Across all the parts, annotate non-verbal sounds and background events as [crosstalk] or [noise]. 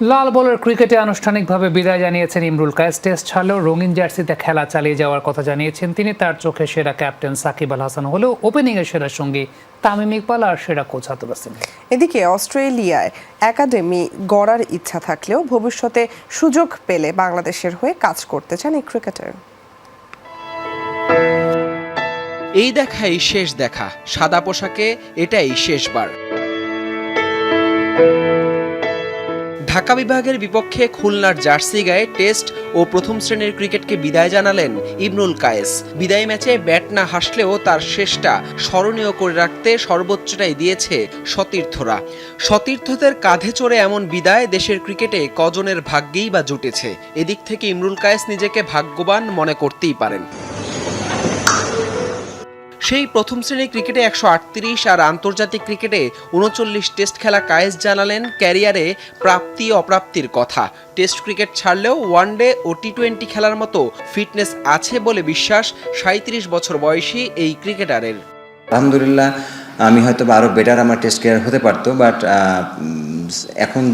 লাল বলের ক্রিকেটে আনুষ্ঠানিকভাবে বিদায় জানিয়েছেন ইমরুল কায়েস। টেস্ট ছাড়লেও রঙিন জার্সিতে খেলা চালিয়ে যাওয়ার কথা জানিয়েছেন তিনি। তার চোখে সেরা ক্যাপ্টেন সাকিব আল হাসান হলেও ওপেনিংয়ের সেরা সঙ্গী তামিম ইকবাল আর সেরা কোচ হাতুর হোসেন। এদিকে অস্ট্রেলিয়ায় একাডেমি গড়ার ইচ্ছা থাকলেও ভবিষ্যতে সুযোগ পেলে বাংলাদেশের হয়ে কাজ করতে চান এই ক্রিকেটার। এই দেখাই শেষ দেখা সাদা পোশাকে এটাই শেষবার। ঢাকা বিভাগের বিপক্ষে খুলনার জার্সি গায়ে টেস্ট ও প্রথম শ্রেণির ক্রিকেটকে বিদায় জানালেন ইবনুল কায়েস। বিদায় ম্যাচে ব্যাট না হাসলেও তার শেষটা স্মরণীয় করে রাখতে সর্বোচ্চটাই দিয়েছে সতীর্থরা। সতীর্থদের কাঁধে চড়ে এমন বিদায় দেশের ক্রিকেটে কজনের ভাগ্যেই বা জুটেছে। এদিক থেকে ইমরুল কায়েস নিজেকে ভাগ্যবান মনে করতেই পারেন। সেই প্রথম শ্রেণির ক্রিকেটে একশো আটত্রিশ আর আন্তর্জাতিক ক্রিকেটে উনচল্লিশ টেস্ট খেলা কায়েস জানালেন ক্যারিয়ারে প্রাপ্তি অপ্রাপ্তির কথা। টেস্ট ক্রিকেট ছাড়লেও ওয়ানডে ও টি টোয়েন্টি খেলার মতো ফিটনেস আছে বলে বিশ্বাস সাঁত্রিশ বছর বয়সী এই ক্রিকেটারের। আলহামদুলিল্লাহ, আমি হয়তো আরও বেটার আমার টেস্ট কেয়ার হতে পারতো বাট এখন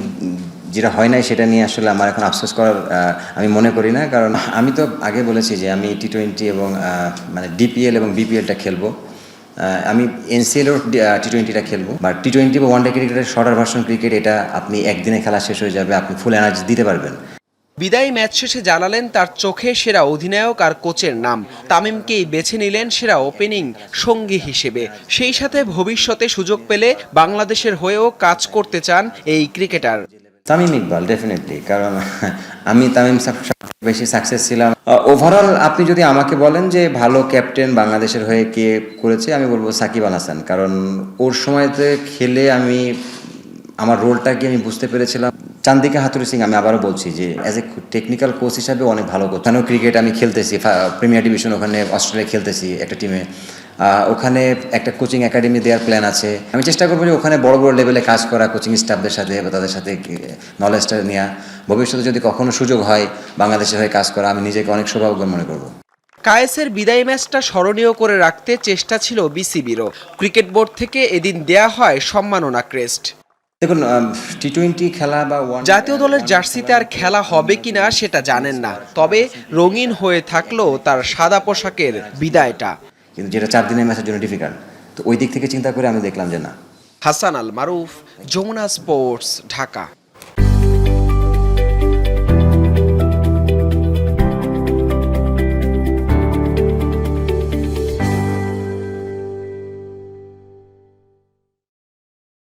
যেটা হয় নাই সেটা নিয়ে আসলে আমার এখন আফসোস করার আমি মনে করি না। কারণ আমি তো আগে বলেছি যে আমি টি টোয়েন্টি এবং মানে ডিপিএল এবং বিপিএলটা খেলব। আমি এনসিএলও টি টোয়েন্টিটা খেলব। বা টি টোয়েন্টি বা ওয়ানডে ক্রিকেটের শর্টার ভার্সন ক্রিকেট এটা আপনি একদিনে খেলা শেষ হয়ে যাবে, আপনি ফুল এনার্জি দিতে পারবেন। বিদায় ম্যাচ শেষে জানালেন তার চোখে সেরা অধিনায়ক আর কোচের নাম। তামিমকেই বেছে নিলেন সেরা ওপেনিং সঙ্গী হিসেবে। সেই সাথে ভবিষ্যতে সুযোগ পেলে বাংলাদেশের হয়েও কাজ করতে চান এই ক্রিকেটার তামিম ইকবাল ডেফিনেটলি কারণ [laughs] আমি তামিম বেশি সাকসেস ছিলাম। ওভারঅল আপনি যদি আমাকে বলেন যে ভালো ক্যাপ্টেন বাংলাদেশের হয়ে কে করেছে, আমি বলব সাকিব আল হাসান, কারণ ওর সময়তে খেলে আমি, আমার রোলটা কি আমি বুঝতে পেরেছিলাম। চান্দিকা হাতুরি সিং, আমি আবারও বলছি যে অ্যাজ এ টেকনিক্যাল কোচ হিসাবে অনেক ভালো কোচ ওখানেও ক্রিকেট আমি খেলতেছি প্রিমিয়ার ডিভিশন ওখানে অস্ট্রেলিয়া খেলতেছি একটা টিমে ওখানে একটা কোচিং একাডেমি দেওয়ার প্ল্যান আছে। আমি চেষ্টা করব যে ওখানে বড় বড় লেভেলে কাজ করা কোচিং স্টাফদের সাথে বা তাদের সাথে নলেজটা নেওয়া ভবিষ্যতে যদি কখনো সুযোগ হয় বাংলাদেশের হয়ে কাজ করা আমি নিজেকে অনেক সৌভাগ্য মনে করব। কায়েসের বিদায় ম্যাচটা স্মরণীয় করে রাখতে চেষ্টা ছিল বিসিবিরও। ক্রিকেট বোর্ড থেকে এদিন দেয়া হয় সম্মাননা ক্রেস্ট। দেখুন টি টোয়েন্টি খেলা বা জাতীয় দলের জার্সিতে আর খেলা হবে কিনা সেটা জানেন না। তবে রঙিন হয়ে থাকলেও তার সাদা পোশাকের বিদায়টা। কিন্তু যেটা চার দিনের ম্যাচের জন্য ডিফিকাল্ট তো ওই দিক থেকে চিন্তা করে আমি দেখলাম যে না। হাসান আল মারুফ, যমুনা স্পোর্টস ঢাকা।